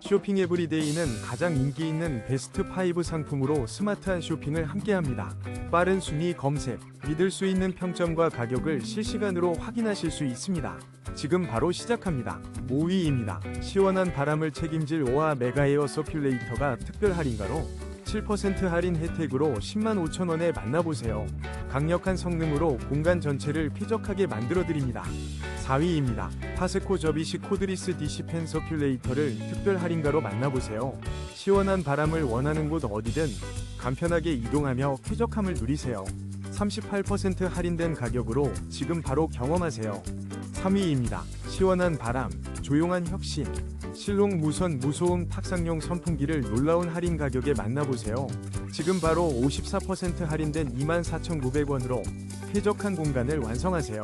쇼핑 에브리데이는 가장 인기 있는 베스트 5 상품으로 스마트한 쇼핑을 함께합니다. 빠른 순위 검색, 믿을 수 있는 평점과 가격을 실시간으로 확인하실 수 있습니다. 지금 바로 시작합니다. 5위입니다. 시원한 바람을 책임질 오아 메가에어 서큘레이터가 특별 할인가로 7% 할인 혜택으로 10만 5천 원에 만나보세요. 강력한 성능으로 공간 전체를 쾌적하게 만들어드립니다. 4위입니다. 파스코 접이식 코드리스 디시펜 서큘레이터를 특별 할인가로 만나보세요. 시원한 바람을 원하는 곳 어디든 간편하게 이동하며 쾌적함을 누리세요. 38% 할인된 가격으로 지금 바로 경험하세요. 3위입니다. 시원한 바람, 조용한 혁신. 실록 무선 무소음 탁상용 선풍기를 놀라운 할인 가격에 만나보세요. 지금 바로 54% 할인된 24,900원으로 쾌적한 공간을 완성하세요.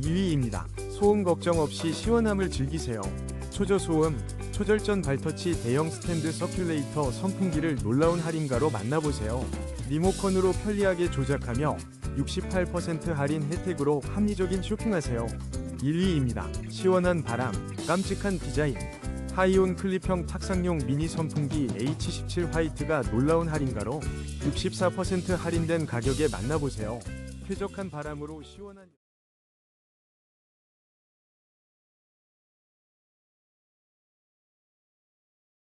2위입니다. 소음 걱정 없이 시원함을 즐기세요. 초저소음, 초절전 발터치 대형 스탠드 서큘레이터 선풍기를 놀라운 할인가로 만나보세요. 리모컨으로 편리하게 조작하며 68% 할인 혜택으로 합리적인 쇼핑하세요. 1위입니다. 시원한 바람, 깜찍한 디자인. 하이온 클립형 탁상용 미니 선풍기 H17 화이트가 놀라운 할인가로 64% 할인된 가격에 만나보세요. 쾌적한 바람으로 시원한